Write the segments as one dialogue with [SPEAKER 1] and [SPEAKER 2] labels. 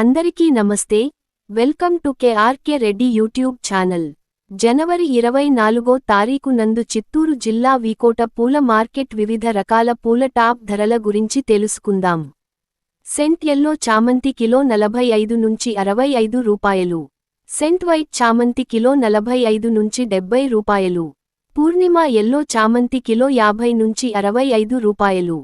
[SPEAKER 1] అందరికీ నమస్తే. Welcome to KRK Reddy YouTube channel. జనవరి ఇరవై నాలుగో తారీఖు నందు చిత్తూరు జిల్లా వీకోట పూల మార్కెట్ వివిధ రకాల పూల టాప్ ధరల గురించి తెలుసుకుందాం. సెంట్ ఎల్లో చామంతి కిలో నలభై ఐదు నుంచి అరవై ఐదు రూపాయలు. సెంట్ వైట్ చామంతి కిలో నలభై ఐదు నుంచి డెబ్బై రూపాయలు. పూర్ణిమ ఎల్లో చామంతి కిలో యాభై నుంచి అరవై ఐదు రూపాయలు.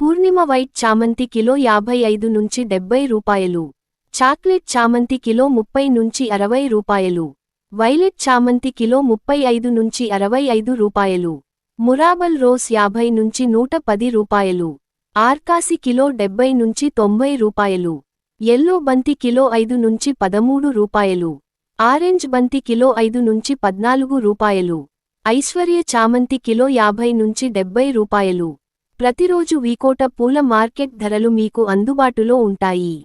[SPEAKER 1] పూర్ణిమ వైట్ చామంతి కిలో యాభై ఐదు నుంచి డెబ్బై రూపాయలు. చాక్లెట్ చామంతి కిలో ముప్పై నుంచి అరవై రూపాయలు. వైలెట్ చామంతి కిలో ముప్పై ఐదు నుంచి అరవై ఐదు రూపాయలు. మురాబల్ రోస్ యాభై నుంచి నూట పది రూపాయలు. ఆర్కాసి కిలో డెబ్బై నుంచి తొంభై రూపాయలు. ఎల్లో బంతి కిలో ఐదు నుంచి పదమూడు రూపాయలు. ఆరెంజ్ బంతి కిలో ఐదు నుంచి పద్నాలుగు రూపాయలు. ఐశ్వర్య చామంతి కిలో యాభై నుంచి డెబ్బై రూపాయలు. ప్రతిరోజు వీకోట పూల మార్కెట్ ధరలు మీకు అందుబాటులో ఉంటాయి.